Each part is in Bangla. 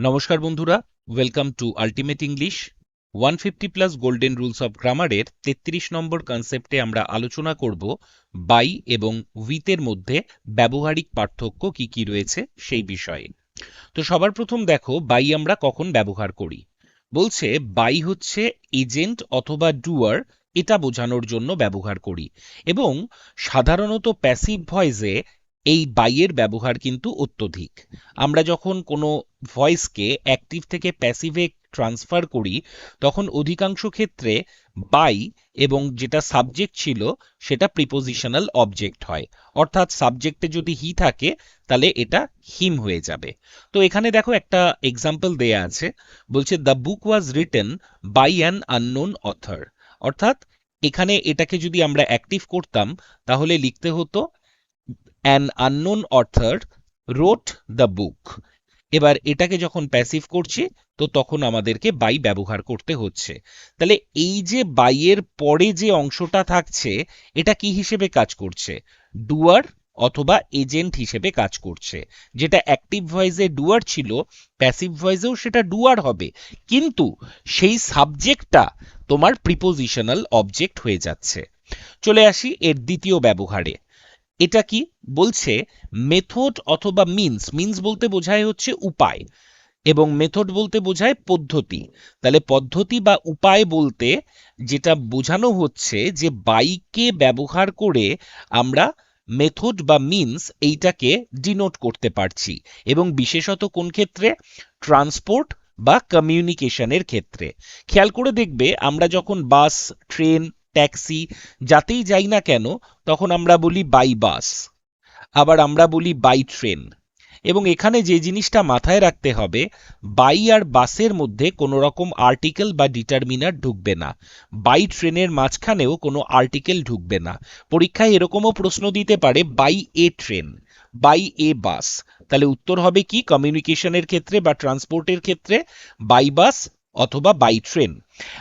নমস্কার বন্ধুরা welcome to ultimate English one fifty plus golden rules of গ্রামারের তেত্রিশ নম্বর কনসেপ্টে আমরা আলোচনা করব বাই এবং উইথের মধ্যে ব্যবহারিক পার্থক্য কি কি রয়েছে সেই বিষয়ে। তো সবার প্রথম দেখো বাই আমরা কখন ব্যবহার করি। বলছে বাই হচ্ছে এজেন্ট অথবা ডুয়ার এটা বোঝানোর জন্য ব্যবহার করি। এবং সাধারণত প্যাসিভ ভয়েসে এই বাইয়ের ব্যবহার কিন্তু অত্যধিক। আমরা যখন কোনো ভয়েসকে অ্যাক্টিভ থেকে প্যাসিভে ট্রান্সফার করি, তখন অধিকাংশ ক্ষেত্রে বাই এবং যেটা সাবজেক্ট ছিল, সেটা প্রিপোজিশনাল অবজেক্ট হয়। অর্থাৎ সাবজেক্টে যদি হি থাকে, তাহলে এটা হিম হয়ে যাবে। তো এখানে দেখো একটা এক্সাম্পল দেয়া আছে। বলছে the book was written by an unknown author অর্থাৎ এখানে এটাকে যদি আমরা অ্যাক্টিভ করতাম, তাহলে লিখতে হতো an unknown author wrote the book এবার এটাকে যখন প্যাসিভ করছি, তো তখন আমাদেরকে বাই ব্যবহার করতে হচ্ছে। তাহলে এই যে বাইয়ের পরে যে অংশটা থাকছে, এটা কি হিসেবে কাজ করছে? ডুয়ার অথবা এজেন্ট হিসেবে কাজ করছে। যেটা অ্যাক্টিভ ভয়েসে ডুয়ার ছিল প্যাসিভ ভয়েসেও সেটা ডুয়ার হবে। কিন্তু সেই সাবজেক্টটা তোমার প্রিপোজিশনাল অবজেক্ট হয়ে যাচ্ছে। চলে আসি এর দ্বিতীয় ব্যবহারে। এটা কি? বলছে মেথড অথবা মিন্স মিন্স বলতে বোঝায় হচ্ছে উপায় এবং মেথড বলতে বোঝায় পদ্ধতি। তাহলে পদ্ধতি বা উপায় বলতে যেটা বোঝানো হচ্ছে যে বাইকে ব্যবহার করে আমরা মেথড বা মিন্স এইটাকে ডিনোট করতে পারছি এবং বিশেষত কোন ক্ষেত্রে? ট্রান্সপোর্ট বা কমিউনিকেশনের ক্ষেত্রে। খেয়াল করে দেখবে আমরা যখন বাস ট্রেন ট্যাক্সি যাতেই যাই না কেন, তখন আমরা বলি বাই বাস, আবার আমরা বলি বাই ট্রেন। এবং এখানে যে জিনিসটা মাথায় রাখতে হবে, বাই আর বাসের মধ্যে কোনো রকম আর্টিকেল বা ডিটারমিনার ঢুকবে না। বাই ট্রেনের মাঝখানেও কোনো আর্টিকেল ঢুকবে না। পরীক্ষায় এরকমও প্রশ্ন দিতে পারে, by a train, by a bus. তাহলে উত্তর হবে কি? কমিউনিকেশনের ক্ষেত্রে বা ট্রান্সপোর্টের ক্ষেত্রে? বাই বাস অথবা বাই ট্রেন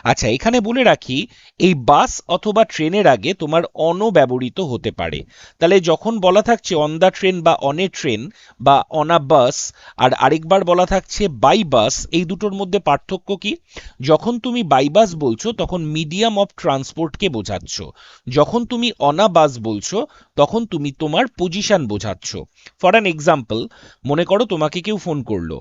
আচ্ছা এখানে বলে রাখি, এই বাস অথবা ট্রেনের আগে তোমার অন ব্যবহৃত হতে পারে। তাহলে যখন বলা থাকছে অন দ্য ট্রেন বা অন এ ট্রেন বা অন আ বাস আর আরেকবার বলা থাকছে বাই বাস এই দুটোর মধ্যে পার্থক্য কি? যখন তুমি বাই বাস বলছো, তখন মিডিয়াম অফ ট্রান্সপোর্টকে বোঝাচ্ছ। যখন তুমি অনা বাস বলছো, তখন তুমি তোমার পজিশন বোঝাচ্ছ। ফর অ্যান এক্সাম্পল মনে করো তোমাকে কেউ ফোন করল।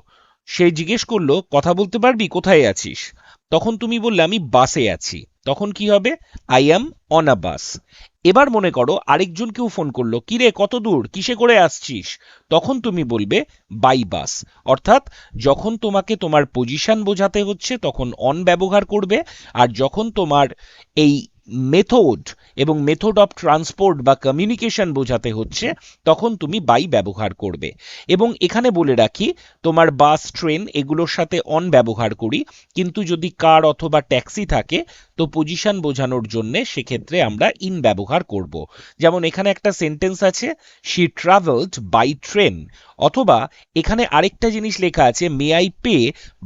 সে জিজ্ঞেস করল, কথা বলতে পারবি? কোথায় আছিস? তখন তুমি বললে, আমি বাসে আছি। তখন কি হবে? I am on a bus. এবার মনে করো আরেকজন কেউ ফোন করল কিরে কত দূর? কিসে করে আসছিস? তখন তুমি বলবে, বাই বাস। অর্থাৎ, যখন তোমাকে তোমার পজিশন বোঝাতে হচ্ছে, তখন অন ব্যবহার করবে, আর যখন তোমার এই মেথড এবং মেথড অফ ট্রান্সপোর্ট বা কমিউনিকেশন বোঝাতে হচ্ছে, তখন তুমি বাই ব্যবহার করবে। এবং এখানে বলে রাখি, তোমার বাস ট্রেন এগুলোর সাথে অন ব্যবহার করি, কিন্তু যদি কার অথবা ট্যাক্সি থাকে তো পজিশন বোঝানোর জন্য সেক্ষেত্রে আমরা ইন ব্যবহার করব। যেমন এখানে একটা সেন্টেন্স আছে শি ট্রাভেলড বাই ট্রেন অথবা এখানে আরেকটা জিনিস লেখা আছে may I pay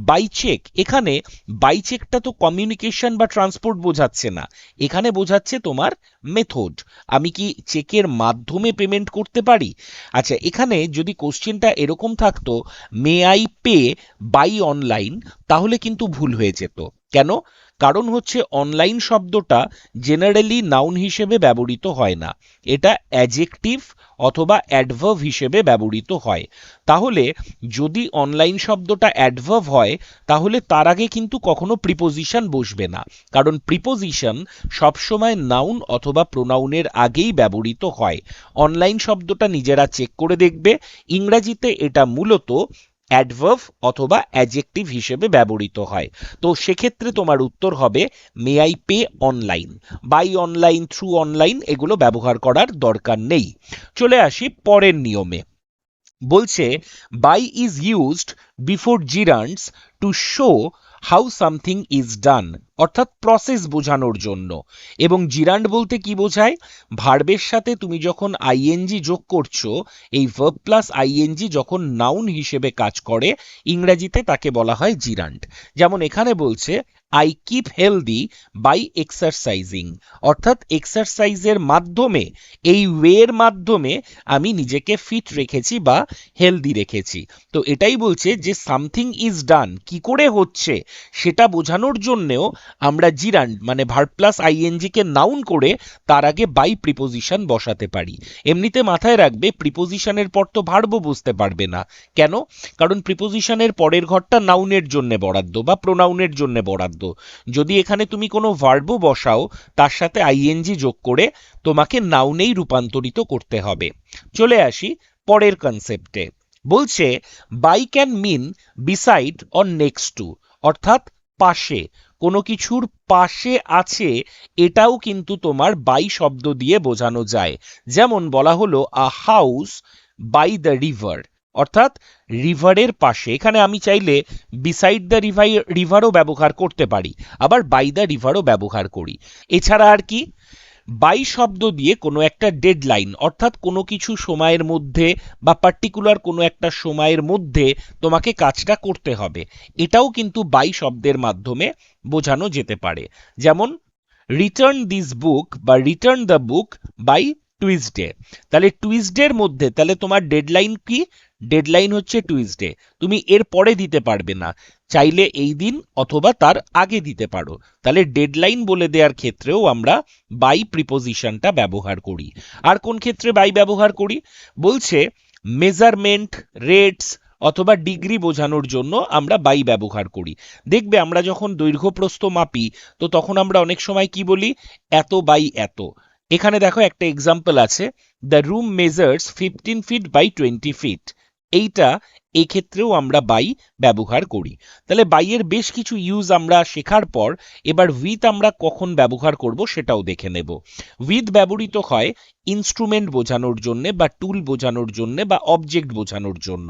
by cheque এখানে বাই চেকটা তো কমিউনিকেশন বা ট্রান্সপোর্ট বোঝাচ্ছে না। এখানে বোঝাচ্ছে তোমার মেথড আমি কি চেকের মাধ্যমে পেমেন্ট করতে পারি? আচ্ছা এখানে যদি কোশ্চেনটা এরকম থাকতো may I pay by online তাহলে কিন্তু ভুল হয়ে যেত। কেন? কারণ হচ্ছে অনলাইন শব্দটা জেনারেলি নাউন হিসেবে ব্যবহৃত হয় না। এটা অ্যাজেকটিভ অথবা অ্যাডভার্ভ হিসেবে ব্যবহৃত হয়। তাহলে যদি অনলাইন শব্দটা অ্যাডভার্ভ হয়, তাহলে তার আগে কিন্তু কখনো প্রিপোজিশন বসবে না। কারণ প্রিপোজিশন সবসময় নাউন অথবা প্রোনাউনের আগেই ব্যবহৃত হয়। অনলাইন শব্দটা নিজেরা চেক করে দেখবে। ইংরাজিতে এটা মূলত অ্যাডভার্ভ অথবা অ্যাজেক্টিভ হিসেবে ব্যবহৃত হয়। তো সেক্ষেত্রে তোমার উত্তর হবে may I pay online by online through online এগুলো ব্যবহার করার দরকার নেই। চলে আসি পরের নিয়মে। বলছে by is used before gerunds to show how something is done অর্থাৎ প্রসেস বোঝানোর জন্য। এবং জিরান্ড বলতে কি বোঝায়? ভার্বের সাথে তুমি যখন আইএনজি যোগ করছ, এই ভার্ব প্লাস আইএনজি যখন নাউন হিসেবে কাজ করে, ইংরেজিতে তাকে বলা হয় জিরান্ড। যেমন এখানে বলছে I keep healthy by exercising অর্থাৎ এক্সারসাইজের মাধ্যমে, এই ওয়ের মাধ্যমে আমি নিজেকে ফিট রেখেছি বা হেলদি রেখেছি। তো এটাই বলছে যে সামথিং ইজ ডান কি করে হচ্ছে? সেটা বোঝানোর জন্যেও আমরা জিরান্ড মানে ভার্ব প্লাস আইএনজি কে নাউন করে তার আগে বাই প্রিপোজিশন বসাতে পারি। এমনিতে মাথায় রাখবে প্রিপোজিশনের পর তো ভার্বও বুঝতে পারবে না। কেন? কারণ প্রিপোজিশনের পরের ঘরটা নাউনের জন্য বরাদ্দ বা প্রোনাউনের জন্য বরাদ্দ। যদি এখানে তুমি কোনো ভার্বও বসাও, তার সাথে আইএনজি যোগ করে তোমাকে নাউনেই রূপান্তরিত করতে হবে। চলে আসি পরের কনসেপ্টে বলছে by can mean beside or next to অর্থাৎ পাশে। কোনো কিছুর পাশে আছে, এটাও কিন্তু তোমার বাই শব্দ দিয়ে বোঝানো যায়। যেমন বলা হলো a house by the river অর্থাৎ রিভারের পাশে। এখানে আমি চাইলে বিসাইড দ্য রিভাই রিভারও ব্যবহার করতে পারি, আবার বাই দ্য রিভারও ব্যবহার করি। এছাড়া আর কি? বাই শব্দ দিয়ে কোনো একটা ডেডলাইন অর্থাৎ কোনো কিছু সময়ের মধ্যে বা পার্টিকুলার কোনো একটা সময়ের মধ্যে তোমাকে কাজটা করতে হবে। এটাও কিন্তু বাই শব্দের মাধ্যমে বোঝানো যেতে পারে। যেমন রিটার্ন দিস বুক বা return the book by Tuesday তাহলে টুইসডের মধ্যে, তাহলে তোমার ডেডলাইন কি? ডেডলাইন হচ্ছে টুইসডে তুমি এর পরে দিতে পারবে না। চাইলে এই দিন অথবা তার আগে দিতে পারো। তাহলে ডেডলাইন বলে দেওয়ার ক্ষেত্রেও আমরা বাই প্রিপোজিশনটা ব্যবহার করি। আর কোন ক্ষেত্রে বাই ব্যবহার করি? বলছে মেজারমেন্ট রেটস অথবা ডিগ্রি বোঝানোর জন্য আমরা বাই ব্যবহার করি। দেখবে আমরা যখন দৈর্ঘ্য প্রস্থ মাপি, তো তখন আমরা অনেক সময় কি বলি? এত বাই এত। এখানে দেখো একটা এক্সাম্পল আছে। The room measures fifteen feet by twenty feet এইটা এই ক্ষেত্রেও আমরা বাই ব্যবহার করি। তাহলে বাইয়ের বেশ কিছু ইউজ আমরা শেখার পর এবার উইথ আমরা কখন ব্যবহার করব সেটাও দেখে নেব। উইথ ব্যবহৃত হয় ইনস্ট্রুমেন্ট বোঝানোর জন্য বা টুল বোঝানোর জন্য বা অবজেক্ট বোঝানোর জন্য।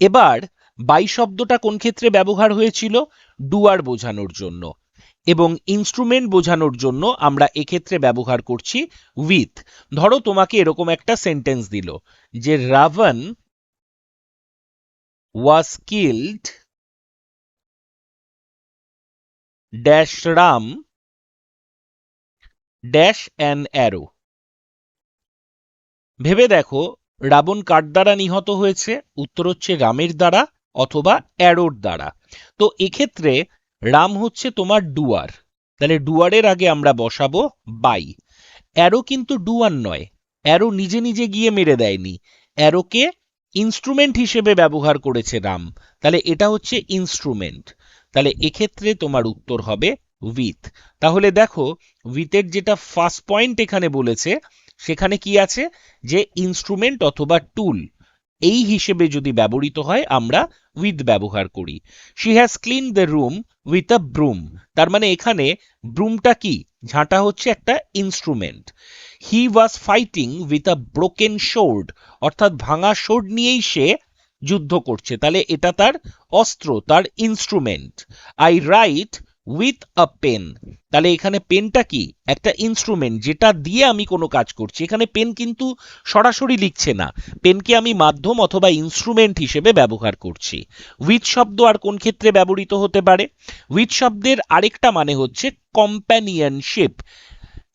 এবার বাই শব্দটা কোন ক্ষেত্রে ব্যবহার হয়েছিল? ডুয়ার বোঝানোর জন্য। এবং ইনস্ট্রুমেন্ট বোঝানোর জন্য আমরা এক্ষেত্রে ব্যবহার করছি উইথ ধরো তোমাকে এরকম একটা সেন্টেন্স দিল যে, Ravan was killed dash ram, dash an arrow. ভেবে দেখো, রাবণ কার দ্বারা নিহত হয়েছে? উত্তর হচ্ছে রামের দ্বারা অথবা অ্যারোর দ্বারা। তো এক্ষেত্রে রাম হচ্ছে তোমার ডুয়ার। তাহলে ডুয়ারের আগে আমরা বসাবো বাই। অ্যারো কিন্তু ডুয়ার নয়। অ্যারো নিজে নিজে গিয়ে মেরে দেয়নি। অ্যারোকে ইনস্ট্রুমেন্ট হিসেবে ব্যবহার করেছে রাম। তাহলে এটা হচ্ছে ইনস্ট্রুমেন্ট তাহলে এক্ষেত্রে তোমার উত্তর হবে উইথ তাহলে দেখো উইথের যেটা ফার্স্ট পয়েন্ট এখানে বলেছে, সেখানে কি আছে? যে ইনস্ট্রুমেন্ট অথবা টুল এই হিসেবে যদি ব্যবহৃত হয়, আমরা উইথ ব্যবহার করি। She has clean the room with a broom তার মানে এখানে ব্রুমটা কি? ঝাঁটা হচ্ছে একটা instrument he was fighting with a broken sword অর্থাৎ ভাঙা শোর্ড নিয়েই সে যুদ্ধ করছে। তাহলে এটা তার অস্ত্র, তার instrument I write with a pen তাহলে এখানে পেনটা কি? একটা ইনস্ট্রুমেন্ট যেটা দিয়ে আমি কোনো কাজ করছি। এখানে পেন কিন্তু সরাসরি লিখছে না। পেনকে আমি মাধ্যম অথবা ইনস্ট্রুমেন্ট হিসেবে ব্যবহার করছি। উইথ শব্দ আর কোন ক্ষেত্রে ব্যবহৃত হতে পারে? উইথ শব্দের আরেকটা মানে হচ্ছে কম্প্যানিয়নশিপ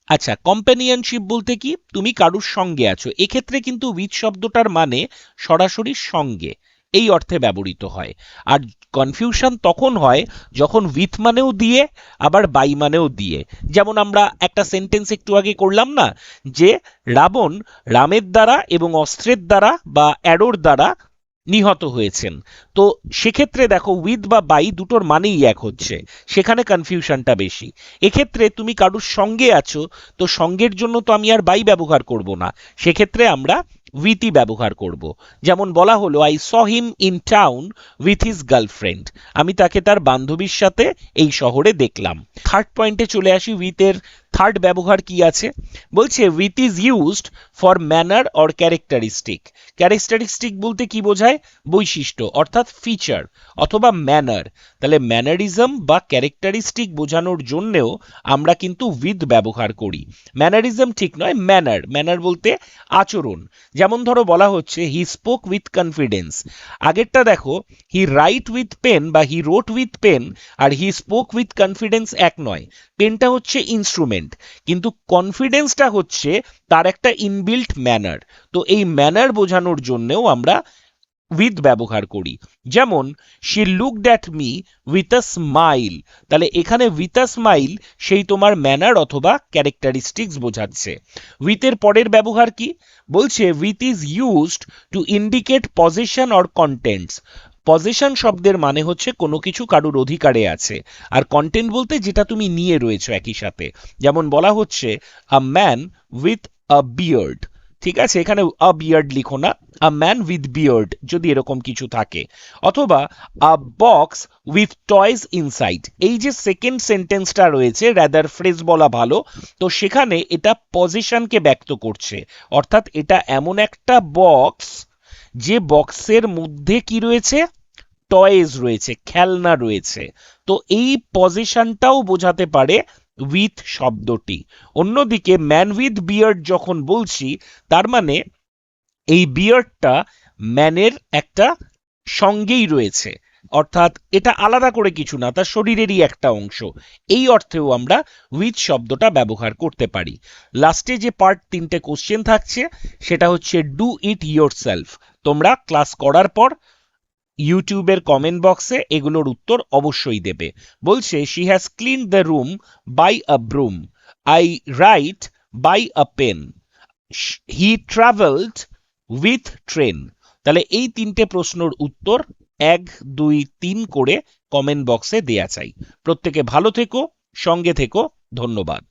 আচ্ছা কম্প্যানিয়নশিপ বলতে কি? তুমি কারুর সঙ্গে আছো। এক্ষেত্রে কিন্তু উইথ শব্দটার মানে সরাসরি সঙ্গে। এই অর্থে ব্যবহৃত হয়। আর কনফিউশন তখন হয় যখন উইথ মানেও দিয়ে, আবার বাই মানেও দিয়ে। যেমন আমরা একটা সেন্টেন্স একটু আগে করলাম না, যে রাবণ রামের দ্বারা এবং অস্ত্রের দ্বারা বা অ্যারোর দ্বারা নিহত হয়েছেন। তো সেক্ষেত্রে দেখো উইথ বা বাই দুটোর মানেই এক হচ্ছে। সেখানে কনফিউশনটা বেশি। এক্ষেত্রে তুমি কারুর সঙ্গে আছো, তো সঙ্গের জন্য তো আমি আর বাই ব্যবহার করব না। সেক্ষেত্রে আমরা উইথই ব্যবহার করব। যেমন বলা হলো I saw him in town with his girlfriend আমি তাকে তার বান্ধবীর সাথে এই শহরে দেখলাম। থার্ড পয়েন্টে চলে আসি উইথের থার্ড ব্যবহার কি আছে? বলছে with is used for manner or characteristic characteristic বলতে কি বোঝায়? বৈশিষ্ট্য, অর্থাৎ ফিচার অথবা ম্যানার তাহলে ম্যানারিজম বা ক্যারেক্টারিস্টিক বোঝানোর জন্যেও আমরা কিন্তু উইথ ব্যবহার করি। ম্যানারিজম ঠিক নয় ম্যানার ম্যানার বলতে আচরণ। যেমন ধরো বলা হচ্ছে হি স্পোক উইথ কনফিডেন্স আগেরটা দেখো হি রাইট উইথ পেন বা হি রোট উইথ পেন আর হি স্পোক উইথ কনফিডেন্স এক নয়। পেনটা হচ্ছে ইনস্ট্রুমেন্ট কিন্তু কনফিডেন্সটা হচ্ছে তার একটা ইনবিল্ট ম্যানার তো এই ম্যানার বোঝানোর জন্যও আমরা উইথ ব্যবহার করি। যেমন she look at me with a smile তাহলে এখানে উইথ আ স্মাইল সেই তোমার ম্যানার অথবা ক্যারেক্টারিস্টিক্স বোঝাচ্ছে। উইথের পরের ব্যবহার কি? বলছে with is used to indicate position or contents position শব্দের মানে হচ্ছে কোনো কিছু কারুর অধিকারে আছে। আর কন্টেন্ট বলতে যেটা তুমি নিয়ে রয়েছো একই সাথে। যেমন বলা হচ্ছে a man with a beard ঠিক আছে? এখানে আ বিয়ার্ড লিখো না। আ ম্যান উইথ বিয়ার্ড যদি এরকম কিছু থাকে। অথবা a box with toys inside এই যে সেকেন্ড সেন্টেন্সটা রয়েছে র্যাদার ফ্রেজ বলা ভালো, তো সেখানে এটা পজিশনকে ব্যক্ত করছে। অর্থাৎ এটা এমন একটা বক্স যে বক্সের মধ্যে কি রয়েছে? টয়েজ রয়েছে, খেলনা রয়েছে। তো এই পজিশনটাও বোঝাতে পারে উইথ শব্দটি। অন্যদিকে ম্যান উইথ বিয়ার্ড যখন বলছি, তার মানে এই বিয়ার্ডটা ম্যানের একটা সঙ্গেই রয়েছে। অর্থাৎ এটা আলাদা করে কিছু না, তার শরীরেরই একটা অংশ। এই অর্থেও আমরা উইথ শব্দটা ব্যবহার করতে পারি। লাস্টে যে পার্ট তিনটে কোশ্চেন থাকছে, সেটা হচ্ছে ডু ইট ইয়োর সেলফ তোমরা ক্লাস করার পর ইউটিউবের কমেন্ট বক্সে এগুলোর উত্তর অবশ্যই দেবে। বলছে she has clean the room by a broom I write by a pen he travelled with train তাহলে এই তিনটে প্রশ্নর উত্তর এক দুই তিন করে কমেন্ট বক্সে দেয়া চাই। প্রত্যেকে ভালো থেকো সঙ্গে থেকো। ধন্যবাদ।